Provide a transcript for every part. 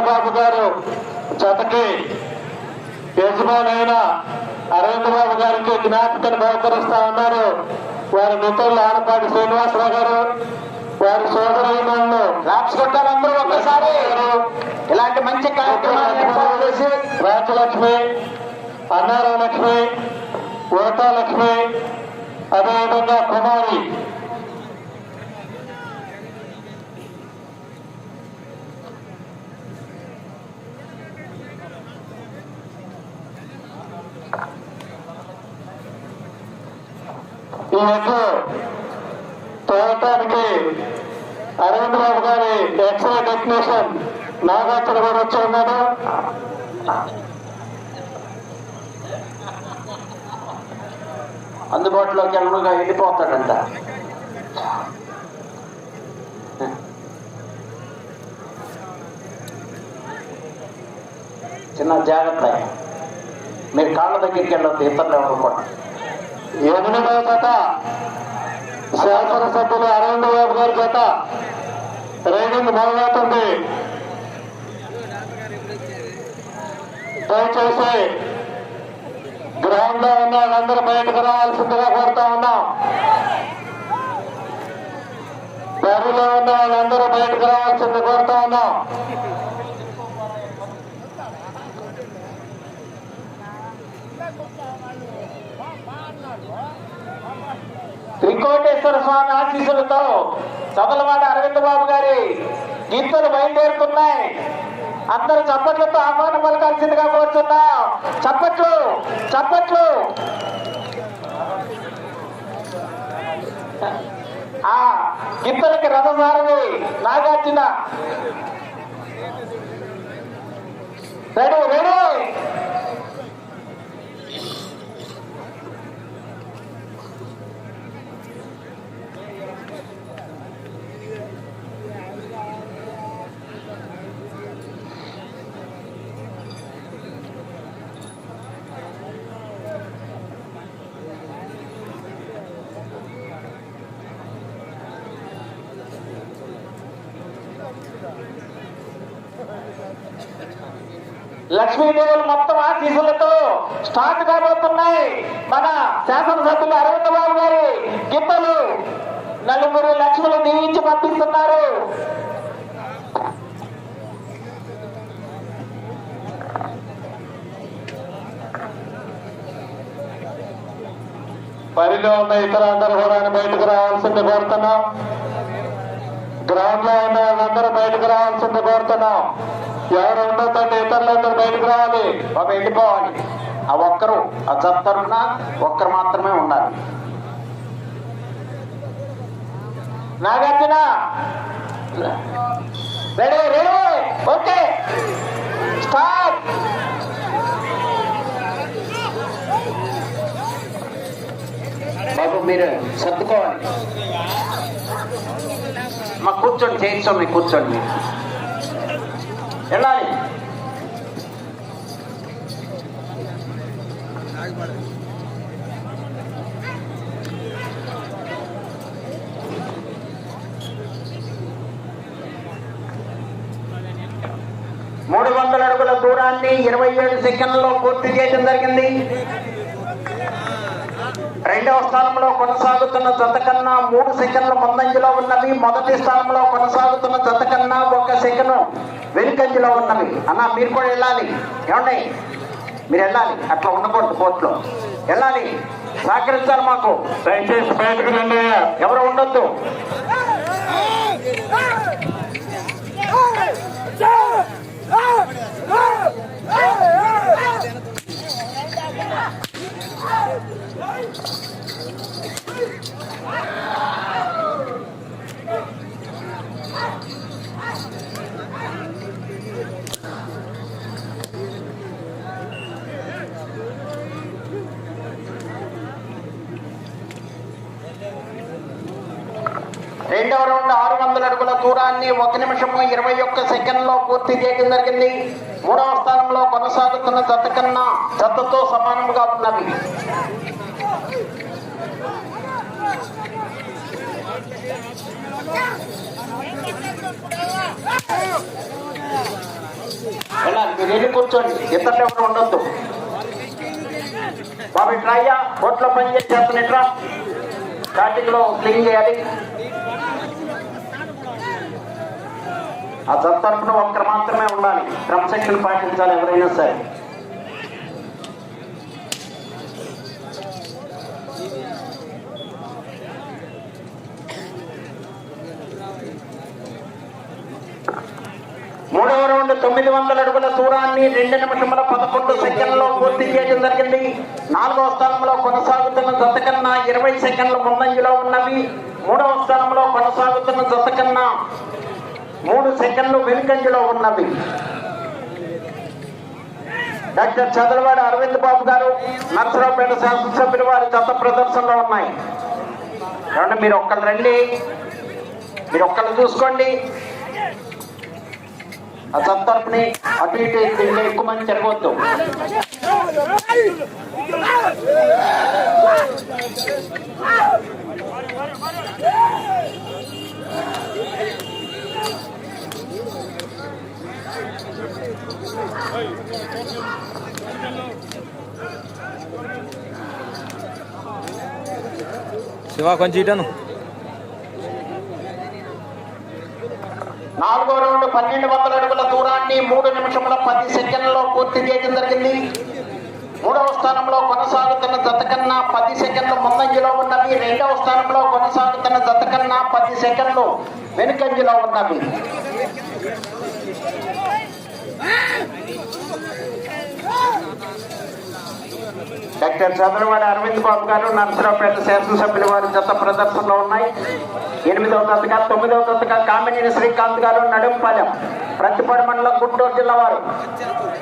చంద్రబాబు బాబు గారు జతకి యజమానైన అరవింద్ బాబు గారికి జ్ఞాపికను బహుకరిస్తా ఉన్నారు. వారి మిత్రులు ఆనపాటి శ్రీనివాసరావు గారు వారి సోదరులను రాక్స్ ఒక్కసారి ఇలాంటి మంచి కార్యక్రమాలు రాజలక్ష్మి అన్నారావు లక్ష్మి ఓటా లక్ష్మి అదేవిధంగా కుమారి ఈ యొక్క తోటానికి అరవింద్ బాబు గారి ఎక్స్రే టెక్నీషియన్ నాగార్జున గారు వచ్చి ఉన్నాడు అందుబాటులోకి వెళ్ళగా వెళ్ళిపోతాడంట. చిన్న జాగ్రత్త. మీరు కాళ్ళ దగ్గరికి వెళ్ళొద్దు ఇతరులు ఎవరు కూడా. ఎనిమిదవ జత శాసనసభ్యులు అరవింద్ బాబు గారి జత రైడింగ్ మొదలవుతుంది. దయచేసి గ్రౌండ్లో ఉన్న వాళ్ళందరూ బయటకు రావాల్సిందిగా కోరుతా ఉన్నాం. బరిలో ఉన్న వాళ్ళందరూ బయటకు రావాల్సింది కోరుతా ఉన్నాం. త్రికోటేశ్వర స్వామి ఆశీస్సులతో సబలవాడ అరవింద్ బాబు గారి గీతలు బయలుదేరుతున్నాయి. అందరూ చప్పట్లతో ఆహ్వానం పలకాల్సిందిగా కోరుతున్నా చప్పట్లు చప్పట్లు. ఆ గిత్తలకి రథసారథి నాగార్జున. Ready ready. లక్ష్మీదేవులు మొత్తం ఆశీసులతో స్టార్ట్ కాబోతున్నాయి మన శాసనసభ్యులు అరవింద్ బాబు గారి గిత్తలు నలుగురు లక్ష్ములు దీవించి పంపిస్తున్నారు. బరిలో ఉన్న ఇతర అందరూ కూడా బయటకు రావాల్సింది కోరుతున్నాం. గ్రౌండ్లో ఉన్న వాళ్ళందరూ బయటకు రావాల్సింది కోరుతున్నాం. ఎవరు ఉండొద్దండి ఇతరులందరూ బయటకు రావాలి. ఒక వెళ్ళిపోవాలి ఆ ఒక్కరు ఆ జత్తరున్న ఒక్కరు మాత్రమే ఉండాలి. Nagarjuna! Ready ready! Okay! Start! బాబు మీరు సర్దుకోవాలి. మా కూర్చోండి చేయించండి కూర్చోండి. మీరు వెళ్ళాలి. మూడు వందల అడుగుల దూరాన్ని ఇరవై ఏడు సెకండ్లలో పూర్తి చేయడం జరిగింది. రెండవ స్థానంలో కొనసాగుతున్న జత కన్నా మూడు సెకండ్ల ముందంజలో ఉన్నవి. మొదటి స్థానంలో కొనసాగుతున్న జత కన్నా ఒక సెకండ్ వెనుకంజలో ఉన్నవి. అన్న మీరు కూడా వెళ్ళాలి. ఏమండి? మీరు వెళ్ళాలి. అట్లా ఉండకూడదు కోర్టులో. వెళ్ళాలి. సహకరించాలి మాకు. దయచేసి బయటకు ఎవరు ఉండొద్దు. రెండవ రౌండ్ ఆరు వందల అడుగుల దూరాన్ని ఒక నిమిషము ఇరవై ఒక్క సెకండ్లో పూర్తి చేయడం జరిగింది. మూడవ స్థానంలో కొనసాగుతున్న జత కన్నా జతతో సమానంగా ఉన్నవి Yeah. వెళ్ళి కూర్చోండి. ఇతరులు ఎవరు ఉండొద్దు. బాబు ఇట్రాయ్యా కోట్లో పని చేసి స్టార్టింగ్లో క్లీన్ చేయాలి. ఆ జత తరపున ఒక్కరు మాత్రమే ఉండాలి. క్రమశిక్షణ పాటించాలి ఎవరైనా సరే. మూడవ రౌండ్ తొమ్మిది వందల అడుగుల దూరాన్ని రెండు నిమిషముల పదకొండు సెకండ్లో పూర్తి చేయడం జరిగింది. నాలుగవ స్థానంలో కొనసాగుతున్న జత కన్నా ఇరవై సెకండ్ల ముందంజలో ఉన్నవి. మూడవ స్థానంలో కొనసాగుతున్న జత కన్నా మూడు సెకండ్లు వెనుకంజలో ఉన్నవి. డాక్టర్ చదలవాడ అరవింద్ బాబు గారు నర్సరావుపేట శాసనసభ్యులు వారి చెత్త ప్రదర్శనలో ఉన్నాయి. కాబట్టి మీరు ఒక్కరు రండి. మీరు ఒక్కరు చూసుకోండి. ఆ జత తరపుని అటు ఇటు తిండి ఎక్కువ మంది జరగవద్దు శివ కొంచెం ఇటను నాలుగో రౌండ్ పన్నెండు వందల అడుగుల దూరాన్ని మూడు నిమిషముల పది సెకండ్లలో పూర్తి చేయడం జరిగింది. మూడవ స్థానంలో కొనసాగుతున్న జత కన్నా పది సెకండ్లు ముందంజలో ఉన్నవి. రెండవ స్థానంలో కొనసాగుతున్న జత కన్నా పది సెకండ్లు వెనుకంజలో ఉన్నవి. డాక్టర్ చంద్రవాడ అరవింద్ బాబు గారు నరసరావుపేట శాసనసభ్యుల వారి జత ప్రదర్శనలో ఉన్నాయి. ఎనిమిదవ దత్తగా తొమ్మిదవ దత్తగా కామినేని శ్రీకాంత్ గారు నడుంపాలెం ప్రతిపడి మండలం గుంటూరు జిల్లా వారు.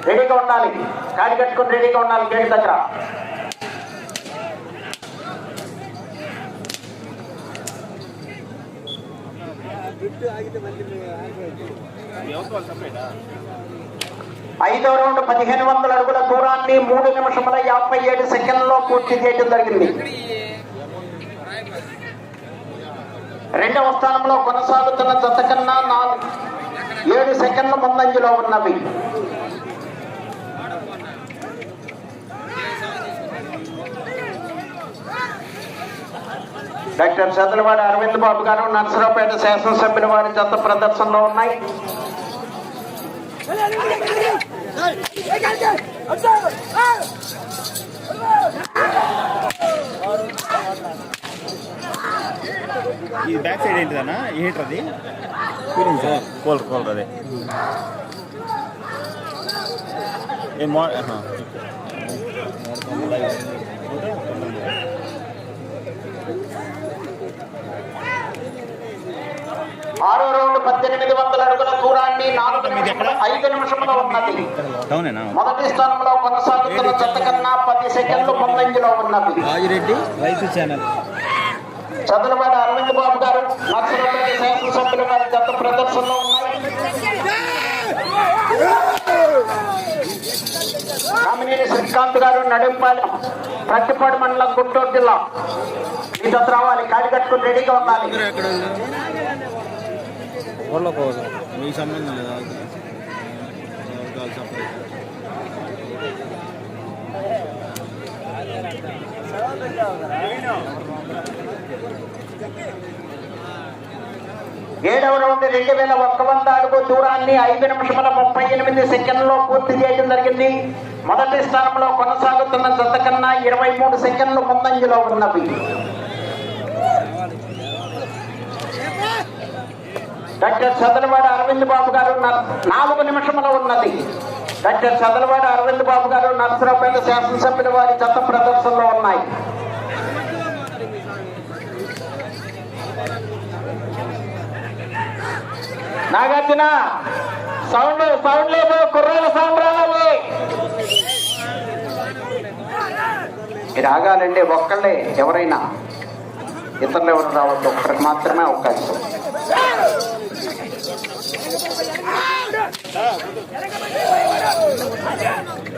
రెడీగా ఉండాలి. కాడి కట్టుకుని రెడీగా ఉండాలి గేట్ దగ్గర. ఐదవ రౌండ్ పదిహేను వందల అడుగుల దూరాన్ని మూడు నిమిషముల యాభై ఏడు సెకండ్లో పూర్తి చేయడం జరిగింది రెండవ స్థానంలో కొనసాగుతున్న జత కన్నా నాలుగు ఏడు సెకండ్ల ముందంజలో ఉన్నవి డాక్టర్ చదలవాడ అరవింద్ బాబు గారు నర్సరావుపేట శాసనసభ్యుల వారి జత ప్రదర్శనలో ఉన్నాయి ఇది బ్యాక్ సైడ్ ఏంటిదన్నా? ఏంటి అది? కూలింగ్ సార్ కోల్ కోల్ అదే. ఏ మో. ఆరో రౌండ్ పద్దెనిమిది వందల అడుగుల నాలుగు నిమిషముల ఐదు నిమిషంలో ఉన్నది. మొదటి స్థానంలో కొనసాగుతున్న జత కన్నా పది సెకండ్లు ముందంజలో ఉన్నది. రాజిరెడ్డి? రైతు ఛానల్. చంద్రబాబు అరవింద్ బాబు గారు నర్సరావుపేట శాసనసభ్యులు గారి జత ప్రదర్శనలో శ్రీకాంత్ గారు నడింపాలెం ప్రతిపాడు మండలం గుంటూరు జిల్లా. ఈ జత రావాలి. కాడి కట్టుకుని రెడీగా ఉండాలి. మీకు సంబంధం లేదా సపరేట్? ఏడవ రౌండ్ రెండు వేల ఒక్క వంద అడుగు దూరాన్ని ఐదు నిమిషముల ముప్పై ఎనిమిది సెకండ్లో పూర్తి చేయడం జరిగింది. మొదటి స్థానంలో కొనసాగుతున్న జత కన్నా ఇరవై మూడు సెకండ్లు ముందంజలో ఉన్నవి. డాక్టర్ చదలవాడ అరవింద్ బాబు గారు నాలుగు నిమిషంలో ఉన్నది. డాక్టర్ చదలవాడ అరవింద్ బాబు గారు నరసరావుపేట శాసనసభ్యుల వారి చెత్త ప్రదర్శనలో ఉన్నాయి. నాగార్జున సౌండ్ సౌండ్ లేదు కుర్రాల సౌండ్ రావాలి. మీరు ఒక్కళ్ళే ఎవరైనా ఇతరులు ఎవరు రావద్దు ఒక్కరికి మాత్రమే అవకాశం.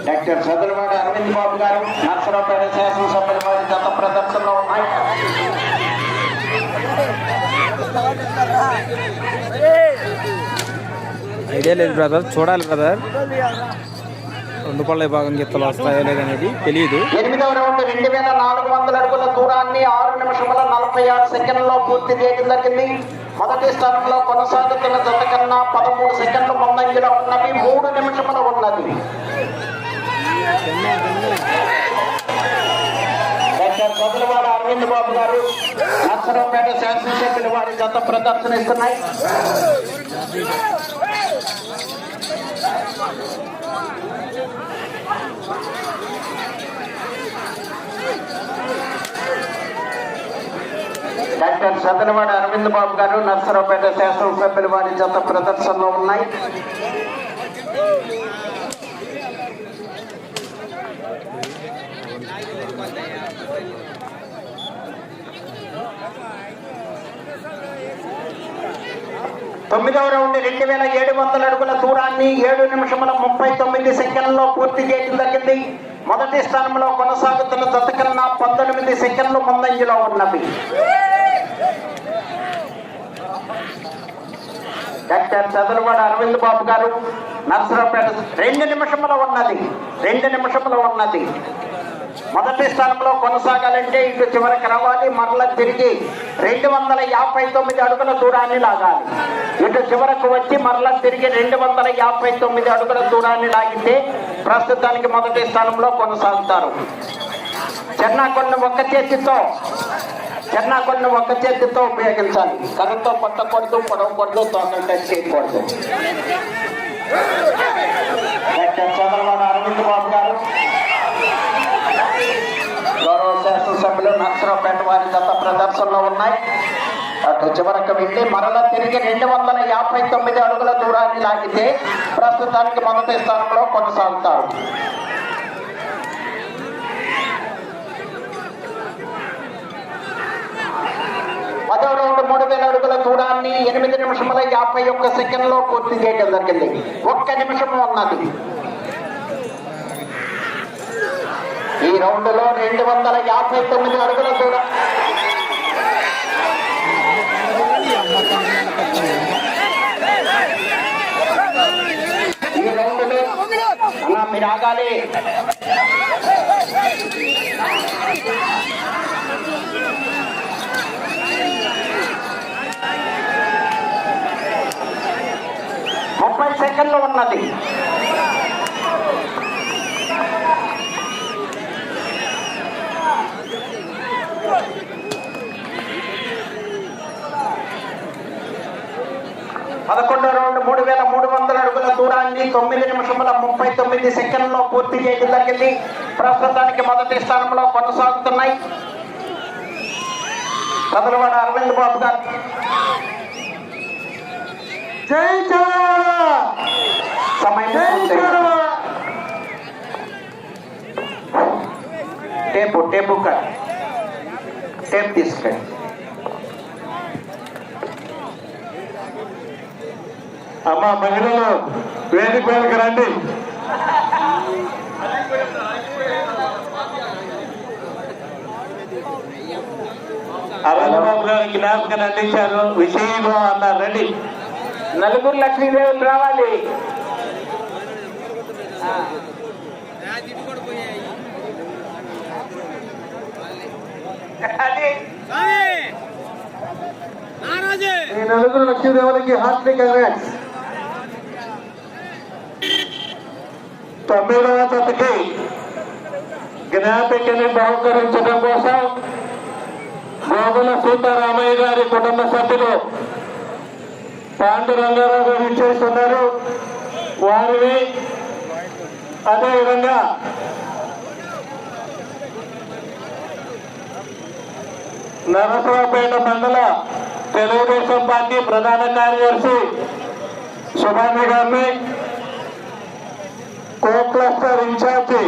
డాక్టర్ చంద్రబాబు అరవింద్ బాబు గారు నర్సరావుపేట శాసనసభ్యుల వారి జత ప్రదర్శనలో ఉన్నాయి. ఐడియా లేదు బ్రదర్ చూడాలి బ్రదర్. రెండు పళ్ళ విభాగం గీతలు వస్తాయో లేదనేది తెలియదు. ఎనిమిదవ రౌండ్ రెండు వేల నాలుగు వందల అడుగుల దూరాన్ని ఆరు నిమిషముల నలభై ఆరు సెకండ్లో పూర్తి చేయడం జరిగింది. మొదటి స్థానంలో కొనసాగుతున్న జత కన్నా పదమూడు సెకండ్లు ముందంజలో ఉన్నవి మూడు నిమిషముల ఉన్నది. డాక్టర్ సదులవాడ అరవింద్ బాబు గారు నర్సరావుపేట శాసనసభ్యులు వారి జత ప్రదర్శన ఇస్తున్నాయి డాక్టర్ సదనవాడ అరవింద్ బాబు గారు నర్సరావుపేట శాసనసభ్యులు వారి జత ప్రదర్శనలో ఉన్నాయి. తొమ్మిదవ రౌండ్ రెండు వేల ఏడు వందల అడుగుల దూరాన్ని ఏడు నిమిషముల ముప్పై తొమ్మిది సెకండ్లో పూర్తి చేయడం జరిగింది. మొదటి స్థానంలో కొనసాగుతున్న జత కన్నా పంతొమ్మిది సెకండ్లు ముందంజలో ఉన్నవి. డాక్టర్ చదలవాడ అరవింద్ బాబు గారు. నర్సరావుపేట రెండు నిమిషముల ఉన్నది. రెండు నిమిషముల ఉన్నది. మొదటి స్థానంలో కొనసాగాలంటే ఇటు చివరికి రావాలి. మరల తిరిగి రెండు వందల యాభై తొమ్మిది అడుగుల దూరాన్ని లాగాలి. ఇటు చివరకు వచ్చి మరల తిరిగి రెండు వందల యాభై తొమ్మిది అడుగుల దూరాన్ని లాగితే ప్రస్తుతానికి మొదటి స్థానంలో కొనసాగుతారు. చెన్నాకొండ ఒక్క చేతితో చెన్నాకొండ ఒక చేతితో ఉపయోగించాలి. కర్రతో పట్టకూడదు పొడవకూడదు తోకలు చేయకూడదు. చంద్రబాబు అరవింద్ బాబు గారు. గౌరవ శాసనసభ్యులు నర్సరావుపేట వారి గత ప్రదర్శనలో ఉన్నాయి. అటు చివరకు వెళ్ళి మరల తిరిగి రెండు వందల యాభై తొమ్మిది అడుగుల దూరాన్ని లాగితే ప్రస్తుతానికి మొదటి స్థానంలో కొనసాగుతారు పదో రౌండ్ మూడు వేల అడుగుల దూరాన్ని ఎనిమిది నిమిషముల యాభై ఒక్క సెకండ్లో పూర్తి చేయడం జరిగింది. ఒక్క నిమిషం ఉన్నది. ఈ రౌండ్లో రెండు వందల యాభై తొమ్మిది అడుగుల దూరం. ఈ రౌండ్లో మీరు ఆగాలి. ముప్పై ఉన్నది. పదకొండు రెండు మూడు వేల మూడు వందల అడుగుల దూరాన్ని తొమ్మిది నిమిషముల ముప్పై తొమ్మిది సెకండ్లో పూర్తి చేయడం జరిగింది. ప్రస్తుతానికి మొదటి స్థానంలో కొనసాగుతున్నాయి. కదలవాడ అరవింద్ బాబు గారు. జై సమయం టేపు టేపు టేప్ తీసుకెళ్ళి అమ్మ మహిళలు వేదిక వేదిక రండి. అరవిందబాబు గారు జ్ఞాపకం అందించారు. విషయంలో అన్నారు. రండి. నలుగురు లక్ష్మీదేవులు రావాలి. ఈ నలుగురు లక్ష్మీదేవులకి హార్ట్లీ కంగ్రాట్స్ తొమ్మిదవ జతకి జ్ఞాపికని బహుకరించడం కోసం గోగుల సీతారామయ్య గారి కుటుంబ సభ్యులు పాండురంగారావు గారు ఇచ్చేస్తున్నారు. వారిని అదేవిధంగా నరసరావుపేట మండల తెలుగుదేశం పార్టీ ప్రధాన కార్యదర్శి సుభాని గారిని కో క్లస్టర్ ఇన్ఛార్జి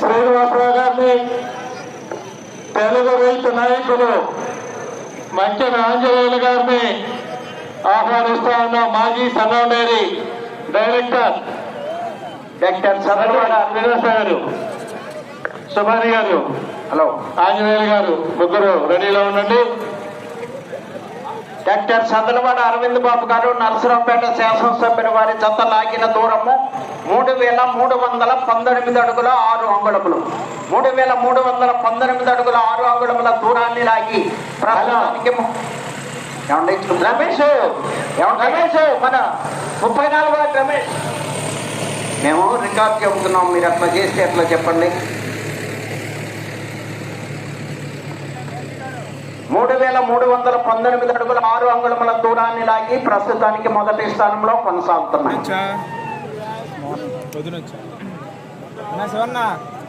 శ్రీనివాసరావు గారిని తెలుగు రైతు నాయకులు మంచి ఆంజనేయులు గారిని ఆహ్వానిస్తా ఉన్న మాజీ సన్నోనేరి డైరెక్టర్ డాక్టర్ చదలవాడ వినాశ గారు. సుభాని గారు. హలో. ఆంజనేయులు గారు. ముగ్గురు రెడీలో ఉండండి. డాక్టర్ చంద్రవాడ అరవింద్ బాబు గారు నరసరావుపేట శాసనసభ్యుల వారి జత లాగిన దూరము మూడు వేల మూడు వందల పంతొమ్మిది అడుగుల ఆరు అంగుళములు. మూడు వేల మూడు వందల పంతొమ్మిది అడుగుల ఆరు అంగుళముల దూరాన్ని లాగి ప్రస్తుతానికి ఏమండి? రమేష్! రమేష్! మన ముప్పై నాలుగు రమేష్! మేము రికార్డ్ చెబుతున్నాం మీరు అట్లా చేస్తే ఎట్లా చెప్పండి. మూడు వేల మూడు వందల పంతొమ్మిది అడుగుల ఆరు అంగుళముల దూరాన్ని లాగి ప్రస్తుతానికి మొదటి స్థానంలో కొనసాగుతున్నాయి.